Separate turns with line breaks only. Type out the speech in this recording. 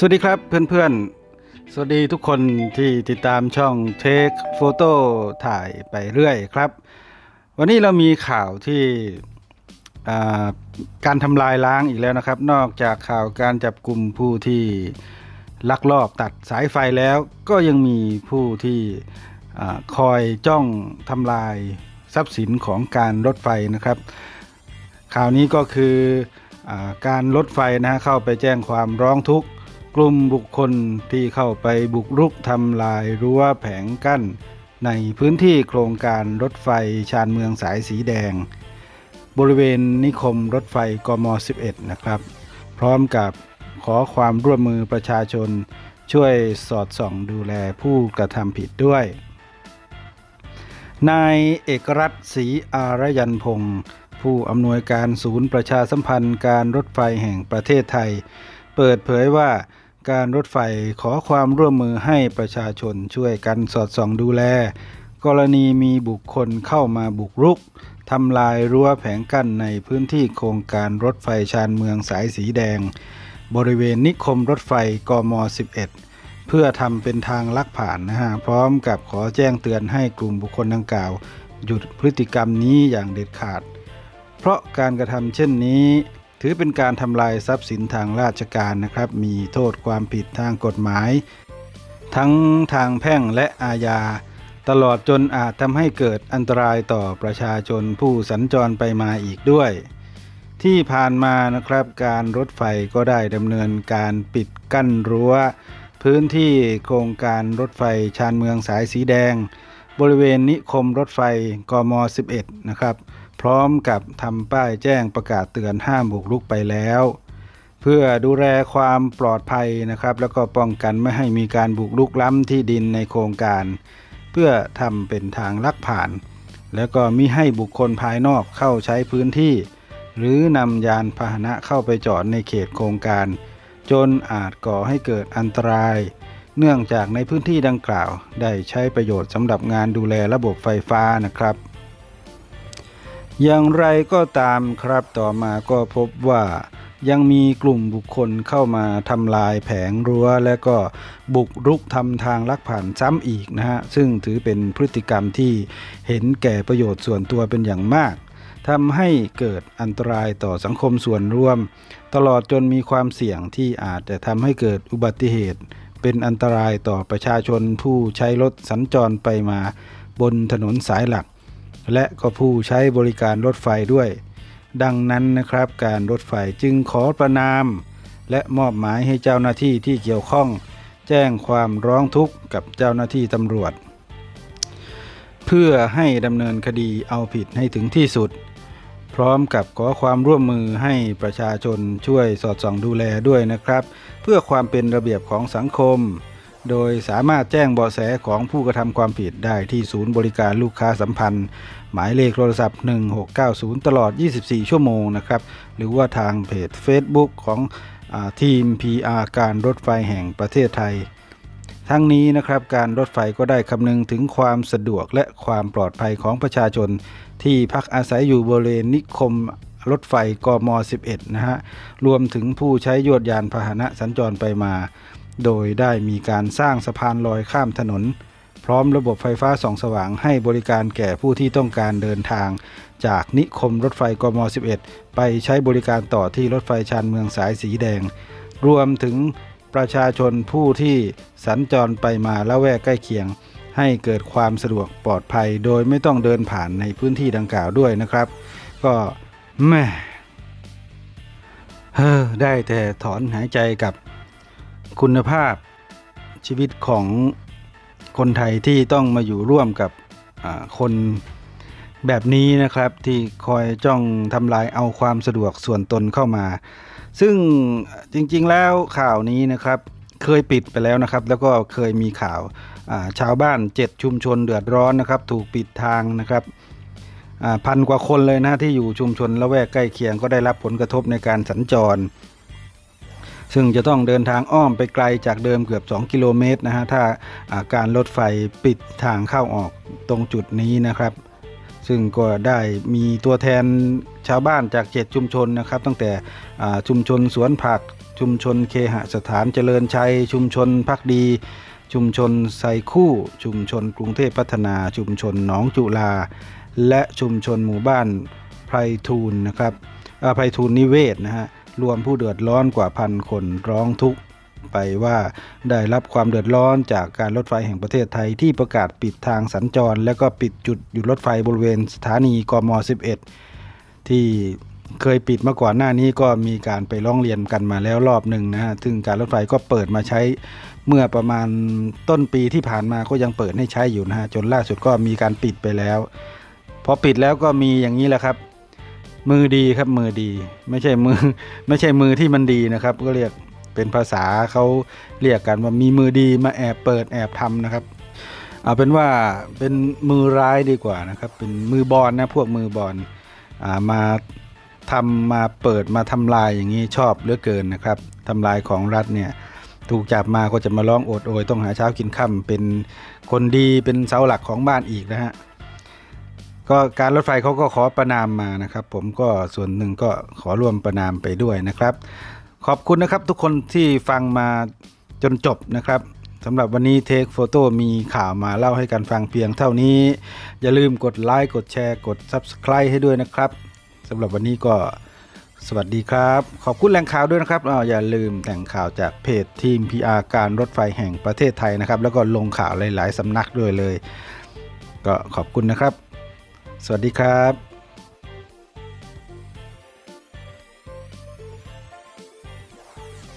สวัสดีครับเพื่อนๆ สวัสดีทุกคนที่ติดตามช่อง Take Photo ถ่ายไปเรื่อยครับ วันนี้เรามีข่าวที่การทำลายล้างอีกแล้วนะครับ นอกจากข่าวการจับกลุ่มผู้ที่ลักลอบตัดสายไฟแล้ว ก็ยังมีผู้ที่คอยจ้องทำลายทรัพย์สินของการรถไฟนะครับ ข่าวนี้ก็คืออการรถไฟนะฮะเข้าไปแจ้งความร้องทุกข์ ลุ่มบุคคลที่เข้าไปบุกรุกทำลายรั้วแผงกั้น ในพื้นที่โครงการรถไฟชานเมืองสายสีแดง บริเวณนิคมรถไฟกม 11 นะครับ พร้อมกับขอความร่วมมือประชาชน ช่วยสอดส่องดูแลผู้กระทำผิดด้วย นายเอกรัตศรีอารยันพงศ์ผู้อำนวยการศูนย์ประชาสัมพันธ์การรถไฟแห่งประเทศไทย เปิดเผยว่า การรถไฟขอความร่วมมือให้ประชาชนช่วยกันสอดส่องดูแล กรณีมีบุคคลเข้ามาบุกรุกทำลายรั้วแผงกั้นในพื้นที่โครงการรถไฟชานเมืองสายสีแดง บริเวณนิคมรถไฟกม 11 เพื่อทำเป็นทางลักผ่านนะฮะ พร้อมกับขอแจ้งเตือนให้กลุ่มบุคคลดังกล่าว หยุดพฤติกรรมนี้อย่างเด็ดขาด เพราะการกระทำเช่นนี้ ถือเป็นการทำลายทรัพย์สินทางราชการนะครับ มีโทษความผิดทางกฎหมาย ทั้งทางแพ่งและอาญา ตลอดจนอาจทำให้เกิดอันตรายต่อประชาชนผู้สัญจรไปมาอีกด้วย ที่ผ่านมานะครับ การรถไฟก็ได้ดำเนินการปิดกั้นรั้ว พื้นที่โครงการรถไฟชานเมืองสายสีแดง บริเวณนิคมรถไฟกม 11 นะครับ พร้อมกับทำป้ายแจ้งประกาศเตือนห้ามบุกรุกไปแล้ว เพื่อดูแลความปลอดภัยนะครับ แล้วก็ป้องกันไม่ให้มีการบุกรุกล้ำที่ดินในโครงการ เพื่อทำเป็นทางลักผ่าน แล้วก็มิให้บุคคลภายนอกเข้าใช้พื้นที่ หรือนำยานพาหนะเข้าไปจอดในเขตโครงการ จนอาจก่อให้เกิดอันตราย เนื่องจากในพื้นที่ดังกล่าว ได้ใช้ประโยชน์สำหรับงานดูแลระบบไฟฟ้านะครับ อย่างไรก็ตามครับต่อมาก็พบว่ายังมีกลุ่มบุคคลเข้ามาทำลายแผงรั้ว และก็บุกรุกทำทางลักผ่านซ้ำอีกนะฮะ ซึ่งถือเป็นพฤติกรรมที่เห็นแก่ประโยชน์ส่วนตัวเป็นอย่างมากทำให้เกิดอันตรายต่อสังคมส่วนรวม ตลอดจนมีความเสี่ยงที่อาจจะทำให้เกิดอุบัติเหตุ เป็นอันตรายต่อประชาชนผู้ใช้รถสัญจรไปมาบนถนนสายหลัก และก็ผู้ใช้บริการรถไฟด้วย ดังนั้นนะครับการรถไฟจึงขอประนาม และมอบหมายให้เจ้าหน้าที่ที่เกี่ยวข้อง แจ้งความร้องทุกข์กับเจ้าหน้าที่ตำรวจ เพื่อให้ดำเนินคดีเอาผิดให้ถึงที่สุด พร้อมกับขอความร่วมมือให้ประชาชนช่วยสอดส่องดูแลด้วยนะครับ เพื่อความเป็นระเบียบของสังคม โดยสามารถแจ้งเบาะแสของผู้กระทำความผิดได้ที่ศูนย์บริการลูกค้าสัมพันธ์ หมายเลขโทรศัพท์ 1690 ตลอด 24 ชั่วโมงนะครับ หรือว่าทางเพจ Facebook ของอทีม PR การรถไฟแห่งประเทศไทย ทั้งนี้นะครับการรถไฟก็ได้คำนึงถึงความสะดวกและความปลอดภัยของประชาชน ที่พักอาศัยอยู่บริเวณนิคม รถไฟกม 11 นะฮะ รวมถึงผู้ใช้ยวดยานพาหนะสัญจรไปมา โดยได้มีการสร้างสะพานลอยข้ามถนน พร้อมระบบไฟฟ้าส่องสว่างให้บริการแก่ผู้ที่ต้องการเดินทาง จากนิคมรถไฟกม 11 ไปใช้บริการต่อที่รถไฟชานเมืองสายสีแดง รวมถึงประชาชนผู้ที่สัญจรไปมาละแวกใกล้เคียง ให้เกิดความสะดวกปลอดภัย โดยไม่ต้องเดินผ่านในพื้นที่ดังกล่าวด้วยนะครับ ก็ แม่เฮ้อได้แต่ถอนหายใจกับคุณภาพชีวิตของคนไทยที่ต้องมาอยู่ร่วมกับคนแบบนี้นะครับที่คอยจ้องทำลายเอาความสะดวกส่วนตนเข้ามา ซึ่งจริงๆแล้วข่าวนี้นะครับเคยปิดไปแล้วนะครับ แล้วก็เคยมีข่าวาชาวบ้าน7ชุมชนเดือดร้อนนะครับ ถูกปิดทางนะครับ พันกว่าคนเลยนะที่อยู่ชุมชนละแวกใกล้เคียงก็ได้รับผลกระทบในการสัญจร ซึ่งจะต้องเดินทางอ้อมไปไกลจากเดิมเกือบ 2 กิโลเมตรนะฮะถ้าาการรถไฟปิดทางเข้าออกตรงจุดนี้นะครับ ซึ่งก็ได้มีตัวแทนชาวบ้านจาก7ชุมชนนะครับ ตั้งแต่ชุมชนสวนผักชุมชนเคหสถานเจริญชัย ชุมชนพักดี ชุมชนไซคู่ ชุมชนกรุงเทพพัฒนาชุมชนหนองจุฬา และชุมชนหมู่บ้านไพรทูลนะครับอ่าไพรทูลนิเวศนะฮะรวมผู้เดือดร้อนกว่าพันคนร้องทุกข์ไปว่าได้รับความเดือดร้อนจากการรถไฟแห่งประเทศไทยที่ประกาศปิดทางสัญจร และก็ปิดจุดหยุดรถไฟบริเวณสถานีกม 11 ที่เคยปิดมาก่อนหน้านี้ก็มีการไปร้องเรียนกันมาแล้วรอบหนึ่งนะฮะซึ่งการรถไฟก็เปิดมาใช้เมื่อประมาณต้นปีที่ผ่านมาก็ยังเปิดให้ใช้อยู่นะฮะจนล่าสุดก็มีการปิดไปแล้ว พอปิดแล้วก็มีอย่างนี้แหละครับ มือดีครับมือดี ไม่ใช่มือไม่ใช่มือที่มันดีนะครับ ก็เรียกเป็นภาษาเขาเรียกกันว่ามีมือดีมาแอบเปิดแอบทำนะครับ เอาเป็นว่าเป็นมือร้ายดีกว่านะครับ เป็นมือบอลนะพวกมือบอลมาทำมาเปิดมาทำลายอย่างนี้ชอบเหลือเกินนะครับทำลายของรัฐเนี่ยถูกจับมาก็จะมาร้องโอดโอยต้องหาเช้ากินค่ำเป็นคนดีเป็นเสาหลักของบ้านอีกนะฮะ ก็การรถไฟเขาก็ขอประนามมานะครับ ผมก็ส่วนหนึ่งก็ขอร่วมประนามไปด้วยนะครับ ขอบคุณนะครับทุกคนที่ฟังมาจนจบนะครับสำหรับวันนี้เทคโฟโต้มีข่าวมาเล่าให้กันฟังเพียงเท่านี้ อย่าลืมกดไลค์กดแชร์กด Subscribe ให้ด้วยนะครับสำหรับวันนี้ก็สวัสดีครับ ขอบคุณแหล่งข่าวด้วยนะครับอ้าอย่าลืมแต่งข่าวจากเพจทีม PR การรถไฟแห่งประเทศไทยนะครับ แล้วก็ลงข่าวหลาย ๆสำนักด้วยเลย ก็ขอบคุณนะครับ สวัสดีครับ